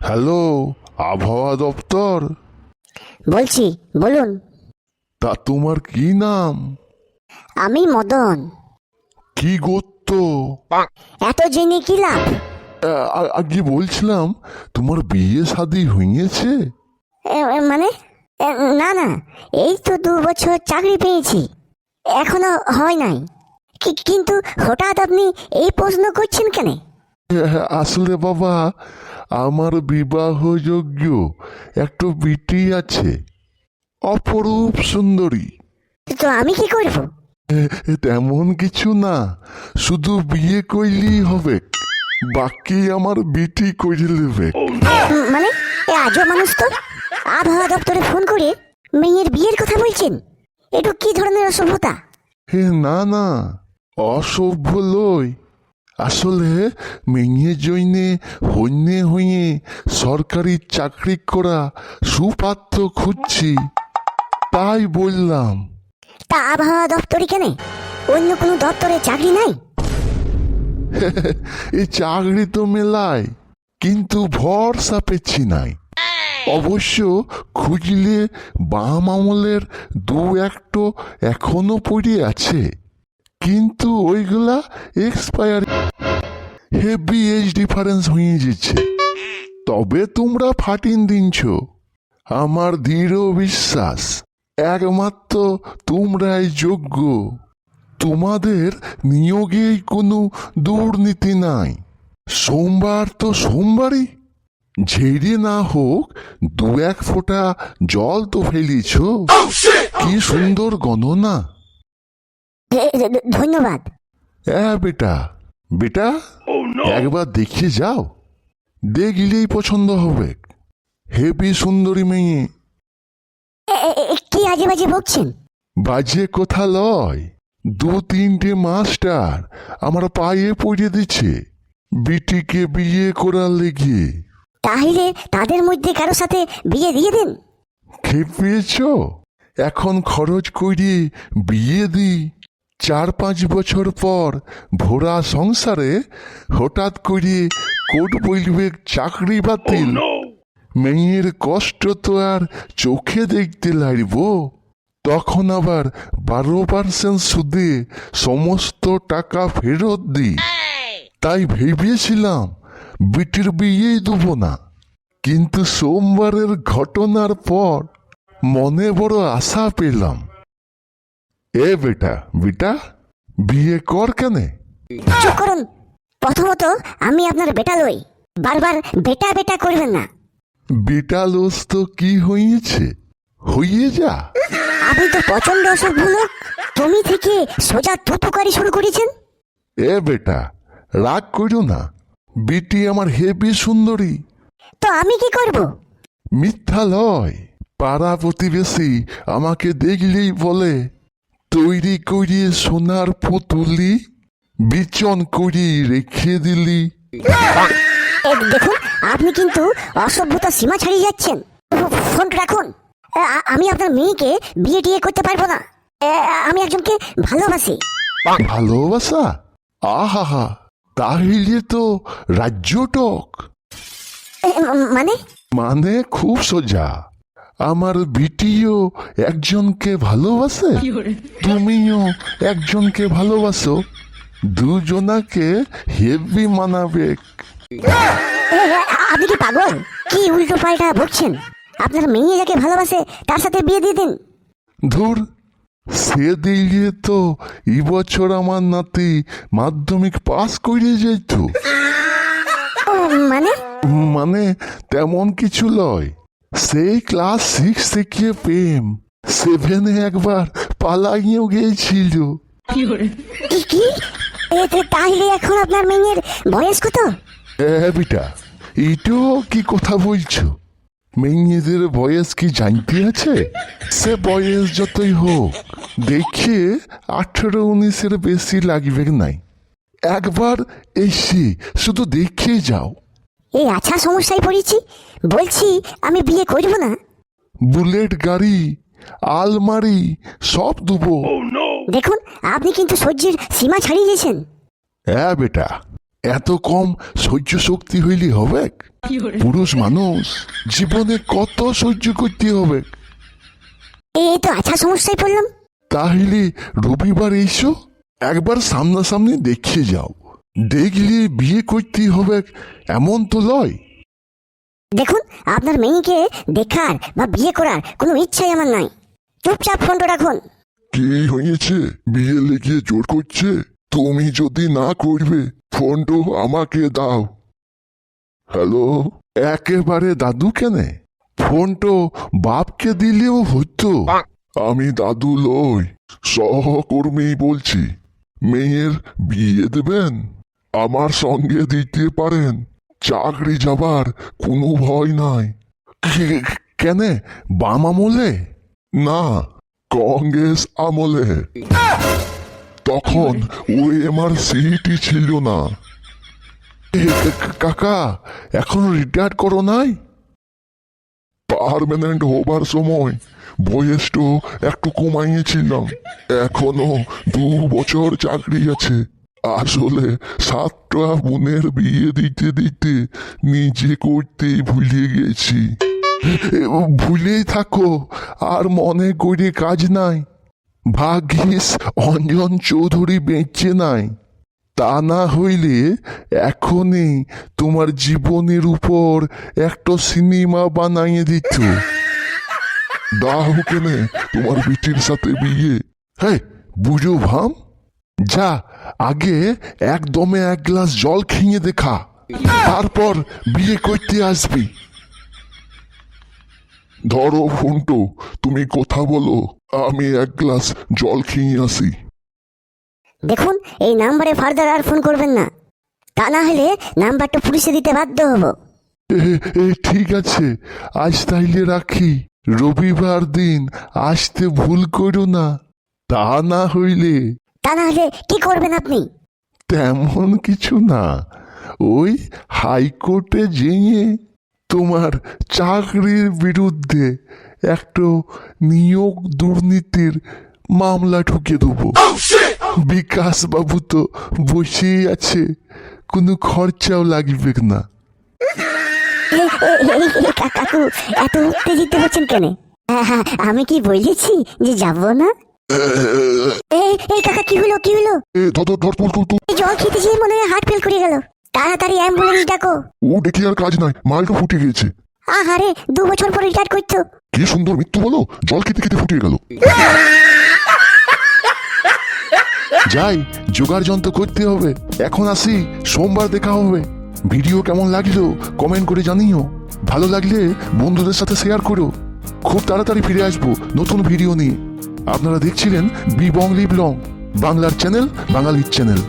Hello আবহাওয়া দপ্তর। বলছি বলুন। তা তোমার কি নাম? আমি মদন। কি গোত্র এত জেনে কি লাভ? আ- আগে বলছিলাম তোমার বিয়ে শাদী হয়েছে? এ, এ, মানে? এ, না না এই তো দু বছর চাকরি পেয়েছি। এখনও হয় নাই। কি- কিন্তু হঠাৎ আপনি এই প্রশ্ন করছেন কেন? আসলে বাবা আমার বিবাহযোগ্য একটু বিটি আছে। অপরূপ সুন্দরী। তো আমি কি করব? তেমন কিছু না। শুধু বিয়ে করলেই হবে। বাকি আমার বিটি করে নেবে মানে এ আজও মানুষ তো। আবহাওয়া দপ্তরে ফোন করে মেয়ের বিয়ের কথা বলছেন। একটু কি ধরনের অসভ্যতা? হে না না। অসভ্য লই। আসলে মেয়ে জইনে হইনে হইয়ে সরকারি চাকরি করা সুপাত্র খুঁজছি। তাই বললাম। তা আবহাওয়া দপ্তরে কেন অন্য কোনো দপ্তরে চাকরি নাই? এই চাকরি তো মেলায় কিন্তু ভরসা পেছি নাই। অবশ্য খুঁজলে বাম আমলের দু একটো এখনও পড়ে আছে কিন্তু ওইগুলা এক্সপায়ার হেভি এজ ডিফারেন্স হয়ে যাচ্ছে। তবে তোমরা ফাটিন দিনছ। আমার দৃঢ় বিশ্বাস একমাত্র তোমরাই যোগ্য। তোমাদের নিয়োগেই কোনো দুর্নীতি নাই। সোমবার তো সোমবারই। ঝেড়ে না হোক দু এক ফোঁটা জল তো ফেলিছ। কি সুন্দর গণনা। ধন্যবাদ। হ্যাঁ বেটা। বেটা একবার দেখিয়ে যাও। দেখলেই পছন্দ হবে। হেভি সুন্দরী মেয়ে। কি আজে বাজে বকছেন? বাজে কথা লয়। দু তিনটে মাস্টার আমার পায়ে পড়ে দিচ্ছে। বিটিকে বিয়ে করার লেগে। তাহলে তাদের মধ্যে কারও সাথে বিয়ে দিয়ে দিন? খেপিয়েছ এখন খরচ করে বিয়ে দি। চার পাঁচ বছর পর ভোরা সংসারে হঠাৎ করে কোট বলবে চাকরি বাতিল। মেয়ের কষ্ট তো আর চোখে দেখতে লাগব। তখন আবার বারো পার্সেন্ট সুদে সমস্ত টাকা ফেরত দিই। তাই ভেবেছিলাম বিটির বিয়েই দেবো না। কিন্তু সোমবারের ঘটনার পর মনে বড় আশা পেলাম এ বেটা বেটা বিয়ে কর কেনে? চুপ করুন। প্রথমত আমি আপনার বেটা লই। বারবার বেটা বেটা করবেন না। বেটা লোস তো কি হয়েছে হইয়ে যা। আপনি তো প্রচণ্ড অসভ্য লোক। তুমি থেকে সোজা তুতুকারি শুরু করেছেন। এ বেটা রাগ করো না। বিটি আমার হেবি সুন্দরী। তো আমি কি করব? মিথ্যা লয়। পাড়া প্রতিবেশী আমাকে দেখলেই বলে তৈরি করিয়ে সোনার পুতুলি বিচন করিয়ে রেখে দিলি। দেখুন আপনি কিন্তু অসভ্যতা সীমা ছাড়িয়ে যাচ্ছেন। ফোন রাখুন। আমি আপনার মেয়েকে বিয়ে টিয়ে করতে পারব না। আমি একজনকে ভালোবাসি। ভালোবাসা? আহা তাহলে তো রাজ্যটক। এ, ম- মানে? মানে খুব সোজা। আমার বিটিও একজনকে ভালোবাসে? তুমিও একজনকে ভালোবাসো? দুজনাকে হেভি মানাবে। আপনি কি পাগল? কি উল্টো পাল্টা বকছেন? আপনার মেয়ে যাকে ভালোবাসে তার সাথে বিয়ে দিয়ে দিন। ধুর সে দিলে তো এই বছর আমার নাতি মাধ্যমিক পাস করে যেত মানে? মানে তেমন কিছু লয়। সেই ক্লাস সিক্স থেকে প্রেম সেভেনে একবার পালাইয়েও গিয়েছিল। কি কি এ, তাহলে এখন আপনার মেয়ের বয়স কত? হ্যাঁ বিটা এটাও কি কথা বলছো? মেয়েদের বয়স কি জানতে আছে? সে বয়স যতই হোক দেখে আঠেরো উনিশের বেশি লাগবে নাই। একবার এসে শুধু দেখে যাও। এই আচ্ছা সমস্যায় পড়েছি। বলছি আমি বিয়ে করব না? বুলেট গাড়ি আলমারি সব দেবো। দেখুন আপনি কিন্তু সহ্যের সীমা ছাড়িয়ে গেছেন। হ্যাঁ বেটা এত কম সহ্য শক্তি হইলে হবে? পুরুষ মানুষ জীবনে কত সহ্য করতে হবে? এই তো আচ্ছা সমস্যায় পড়লাম। তাহলে রবিবার এসো একবার সামনাসামনি দেখিয়ে যাও। দেখলে বিয়ে করতে হবে এমন তো লয়। দেখুন আপনার মেয়েকে দেখার বা বিয়ে করার কোনো ইচ্ছাই আমার নাই। চুপচাপ ফোনটা রাখুন। কি হয়েছে? বিয়ে লেগে জোর করছে? তুমি যদি না করবে ফোনটো আমাকে দাও। হ্যালো? একেবারে দাদু কেনে? ফোনটো বাপকে দিলেও হইতো আমি দাদু লই সহকর্মী বলছি। মেয়ের বিয়ে দেবেন? আমার সঙ্গে দিতে পারেন। চাকরি যাবার কোনো ভয় নাই। কেনে? বাম আমলে? না, কংগ্রেস আমলে। তখন ওই আমার সিটই ছিল না। কাকা, এখন রিটায়ার করো নাই? পারমানেন্ট হবার সময় বয়সটা একটু কমাইয়েছিলাম। এখনও দু বছর চাকরি আছে। আসলে সাতটা বোনের বিয়ে দিতে দিতে নিজে করতে ভুলে গেছি। ভুলেই থাকো, আর মনে করে কাজ নাই। ভাগ্যিস অঞ্জন চৌধুরী বেঁচে নাই। তা না হইলে এখনই তোমার জীবনের উপর একটা সিনেমা বানাইয়ে দিত। দাও কেনে তোমার বিটির সাথে বিয়ে। হ্যাঁ বুঝো ভাম। যা আগে একদমে এক গ্লাস জল খেয়ে দেখা। তারপর বিয়ে করতে আসবি। ধরো ফোনটো তুমি কথা বলো আমি এক গ্লাস জল খেয়ে আসি। দেখুন এই নাম্বারে ফার্দার আর ফোন করবেন না। তা না হলে নাম্বারটা পুলিশে দিতে বাধ্য হব। ঠিক আছে আজ তাইলে রাখি। রবিবার দিন আসতে ভুল করো না। তা না হইলে তা না হলে কি করবেন আপনি? তেমন কিছু না। ওই হাইকোর্টে যেয়ে তোমার চাকরির বিরুদ্ধে একটা নিয়োগ দুর্নীতির মামলা ঢুকে দেবো। বিকাশ বাবু তো বসেই আছে কোনো খরচাও লাগবে না। কাকু এত উত্তেজিত হচ্ছেন কেন? হ্যাঁ, হ্যাঁ, আমি কি বলেছি যে যাব না? এই এই কাকা কি হলো কি হলো? এ ধর ধর তুল তুল তুল এই জল খেতে যেয়ে মনে হয় হার্ট ফেল করে গেল। তাড়াতাড়ি অ্যাম্বুলেন্স ডাকো। ও দেখি আর কাজ নাই মালটা ফুটে গিয়েছে। আহারে দু বছর পর রিটায়ার করছ। কি সুন্দর মৃত্যু বলো? জল খেতে খেতে ফুটিয়ে গেল। যাই জোগাড় যন্ত্র করতে হবে। এখন আসি সোমবার দেখা হবে। ভিডিও কেমন লাগল কমেন্ট করে জানিও। ভালো লাগলে বন্ধুদের সাথে শেয়ার করো। খুব তাড়াতাড়ি ফিরে আসব নতুন ভিডিও নিয়ে। আপনারা দেখছিলেন বি বং লিভ লং বাংলার চ্যানেল বাঙালির চ্যানেল।